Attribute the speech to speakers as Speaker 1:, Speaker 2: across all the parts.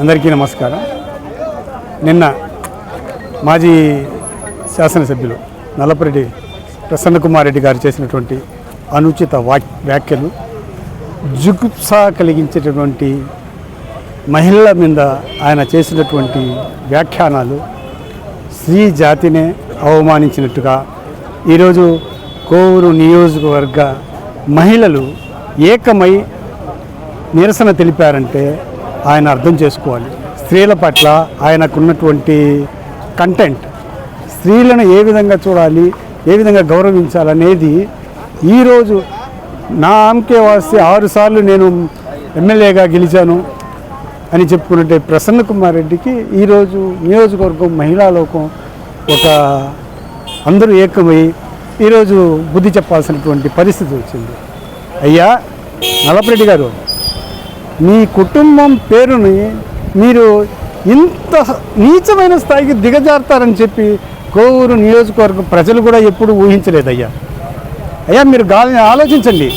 Speaker 1: అందరికీ నమస్కారం. నిన్న మాజీ శాసనసభ్యులు నల్లపరెడ్డి ప్రసన్నకుమార్ రెడ్డి గారు చేసినటువంటి అనుచిత వాక్ వ్యాఖ్యలు జుగుప్స కలిగించేటటువంటి మహిళల మీద ఆయన చేసినటువంటి వ్యాఖ్యానాలు స్త్రీ జాతినే అవమానించినట్టుగా ఈరోజు కోవూరు నియోజకవర్గ మహిళలు ఏకమై నిరసన తెలిపారంటే ఆయన అర్థం చేసుకోవాలి. స్త్రీల పట్ల ఆయనకున్నటువంటి కంటెంట్ స్త్రీలను ఏ విధంగా చూడాలి ఏ విధంగా గౌరవించాలనేది ఈరోజు నా ఆమ్కే వాస్తే ఆరుసార్లు నేను ఎమ్మెల్యేగా గెలిచాను అని చెప్పుకున్నట్టే ప్రసన్న కుమార్ రెడ్డికి ఈరోజు నియోజకవర్గం మహిళా లోకం ఒక అందరూ ఏకమై ఈరోజు బుద్ధి చెప్పాల్సినటువంటి పరిస్థితి వచ్చింది. అయ్యా నలపరెడ్డి గారు మీ కుటుంబం పేరుని మీరు ఇంత నీచమైన స్థాయికి దిగజారుతారని చెప్పి కోవూరు నియోజకవర్గం ప్రజలు కూడా ఎప్పుడు ఊహించలేదు అయ్యా అయ్యా మీరు గాలిని ఆలోచించండి.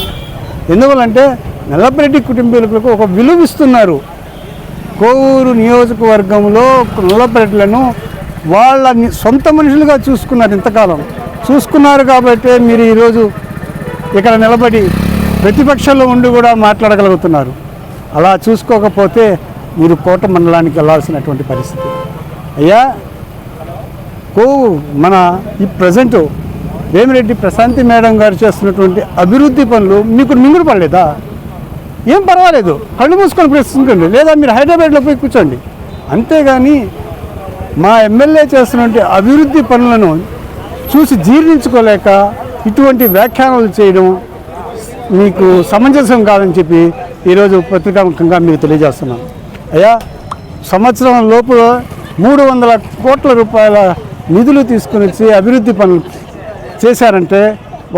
Speaker 1: ఎందువల్లంటే నల్లపరెడ్డి కుటుంబీకులకు ఒక విలువిస్తున్నారు. కోవూరు నియోజకవర్గంలో నల్లపరెడ్లను వాళ్ళ సొంత మనుషులుగా చూసుకున్నారు ఇంతకాలం. చూసుకున్నారు కాబట్టి మీరు ఈరోజు ఇక్కడ నిలబడి ప్రతిపక్షంలో ఉండి కూడా మాట్లాడగలుగుతున్నారు. అలా చూసుకోకపోతే మీరు కోట మండలానికి వెళ్ళాల్సినటువంటి పరిస్థితి. అయ్యా కోవు మన ఈ ప్రజెంట్ వేమిరెడ్డి ప్రశాంతి మేడం గారు చేస్తున్నటువంటి అభివృద్ధి పనులు మీకు మింగుడు పడలేదా? ఏం పర్వాలేదు. కళ్ళు మూసుకొని ప్రశ్నించండి. లేదా మీరు హైదరాబాద్లో పోయి కూర్చోండి. అంతేగాని మా ఎమ్మెల్యే చేస్తున్నటువంటి అభివృద్ధి పనులను చూసి జీర్ణించుకోలేక ఇటువంటి వ్యాఖ్యానాలు చేయడం మీకు సమంజసం కాదని చెప్పి ఈరోజు పత్రికాముఖంగా మీకు తెలియజేస్తున్నాం అయ్యా సంవత్సరం లోపు మూడు వందల కోట్ల రూపాయల నిధులు తీసుకుని వచ్చి అభివృద్ధి పనులు చేశారంటే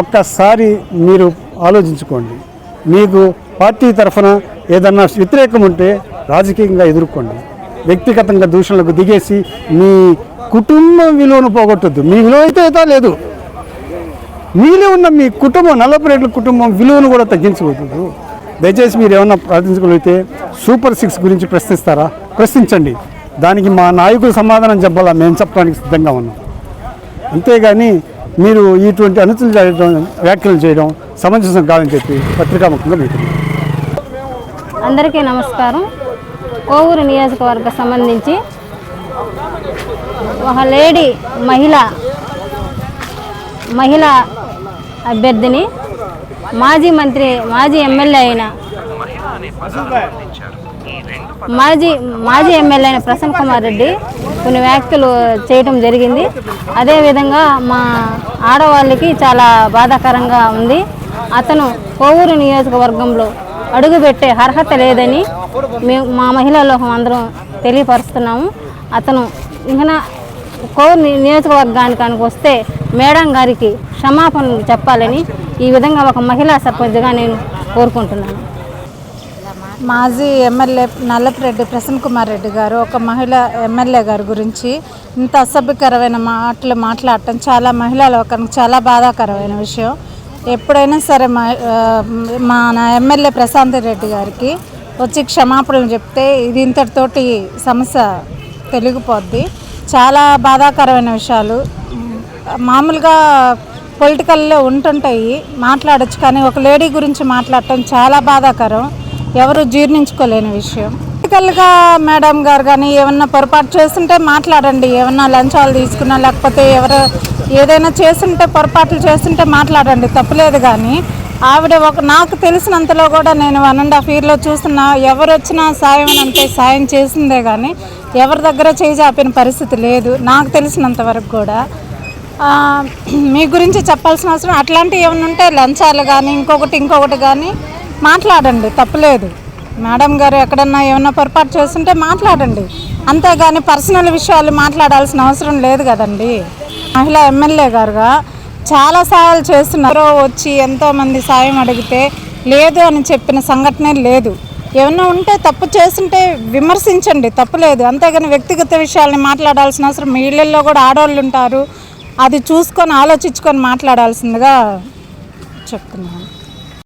Speaker 1: ఒక్కసారి మీరు ఆలోచించుకోండి. మీకు పార్టీ తరఫున ఏదన్నా వ్యతిరేకం ఉంటే రాజకీయంగా ఎదుర్కోండి. వ్యక్తిగతంగా దూషణలకు దిగేసి మీ కుటుంబం విలువను పోగొట్టద్దు. మీ విలువ అయితే అయితే లేదు. మీలో ఉన్న మీ కుటుంబం నల్లపరేట్ల కుటుంబం విలువను కూడా తగ్గించకూడదు దయచేసి మీరు ఏమన్నా ప్రార్థించగలిగితే సూపర్ సిక్స్ గురించి ప్రశ్నిస్తారా? ప్రశ్నించండి. దానికి మా నాయకులు సమాధానం చెప్పాలా? మేము చెప్పడానికి సిద్ధంగా ఉన్నాం. అంతేగాని మీరు ఇటువంటి అనుచులు చేయడం వ్యాఖ్యలు చేయడం సమంజసం కాదని చెప్పి పత్రికాముఖంగా మీకు
Speaker 2: అందరికీ నమస్కారం. కోవూరు నియోజకవర్గ సంబంధించి ఒక లేడీ మహిళ మహిళ అభ్యర్థిని మాజీ మంత్రి మాజీ ఎమ్మెల్యే అయిన మాజీ మాజీ ఎమ్మెల్యే అయిన ప్రసన్న కుమార్ రెడ్డి కొన్ని వ్యాఖ్యలు చేయటం జరిగింది. అదేవిధంగా మా ఆడవాళ్ళకి చాలా బాధాకరంగా ఉంది. అతను కోవూరు నియోజకవర్గంలో అడుగుపెట్టే అర్హత లేదని మేము మా మహిళా లోకం అందరం తెలియపరుస్తున్నాము. అతను ఇంకా కోవూరు నియోజకవర్గానికి వస్తే మేడం గారికి క్షమాపణలు చెప్పాలని ఈ విధంగా ఒక మహిళా సర్పంచ్గా నేను కోరుకుంటున్నాను.
Speaker 3: మాజీ ఎమ్మెల్యే నల్లపిరెడ్డి ప్రసన్న కుమార్ రెడ్డి గారు ఒక మహిళ ఎమ్మెల్యే గారి గురించి ఇంత అసభ్యకరమైన మాటలు మాట్లాడటం చాలా మహిళా లోకానికి చాలా బాధాకరమైన విషయం. ఎప్పుడైనా సరే మా మా నా ఎమ్మెల్యే ప్రశాంత్ రెడ్డి గారికి వచ్చి క్షమాపణలు చెప్తే ఇది ఇంతటితోటి సమస్య తెలిగిపోద్ది. చాలా బాధాకరమైన విషయాలు మామూలుగా పొలిటికల్లో ఉంటుంటాయి మాట్లాడొచ్చు కానీ ఒక లేడీ గురించి మాట్లాడటం చాలా బాధాకరం. ఎవరు జీర్ణించుకోలేని విషయం. పొలిటికల్గా మేడం గారు కానీ ఏమన్నా పొరపాటు చేస్తుంటే మాట్లాడండి. ఏమన్నా లంచాలు తీసుకున్నా లేకపోతే ఎవరు ఏదైనా చేస్తుంటే పొరపాట్లు చేస్తుంటే మాట్లాడండి. తప్పులేదు కానీ ఆవిడ ఒక నాకు తెలిసినంతలో కూడా నేను వన్ అండ్ హాఫ్ ఇయర్లో చూస్తున్నా ఎవరు వచ్చినా సాయం అంటే సాయం చేసిందే కానీ ఎవరి దగ్గర చేయి చాపిన పరిస్థితి లేదు. నాకు తెలిసినంత వరకు కూడా. మీ గురించి చెప్పాల్సిన అవసరం అట్లాంటివి ఏమైనా ఉంటే లంచాలు కానీ ఇంకొకటి ఇంకొకటి కానీ మాట్లాడండి తప్పులేదు. మేడం గారు ఎక్కడన్నా ఏమన్నా పొరపాటు చేస్తుంటే మాట్లాడండి. అంతేగాని పర్సనల్ విషయాలు మాట్లాడాల్సిన అవసరం లేదు కదండి. మహిళా ఎమ్మెల్యే గారుగా చాలా సహాయాలు చేస్తున్నారు. వచ్చి ఎంతోమంది సాయం అడిగితే లేదు అని చెప్పిన సంఘటనే లేదు. ఏమన్నా ఉంటే తప్పు చేస్తుంటే విమర్శించండి తప్పు లేదు అంతేగాని వ్యక్తిగత విషయాల్ని మాట్లాడాల్సిన అవసరం. మీ ఇళ్ళల్లో కూడా ఆడవాళ్ళు ఉంటారు. అది చూసుకొని ఆలోచించుకొని మాట్లాడాల్సిందిగా చెప్తున్నాను.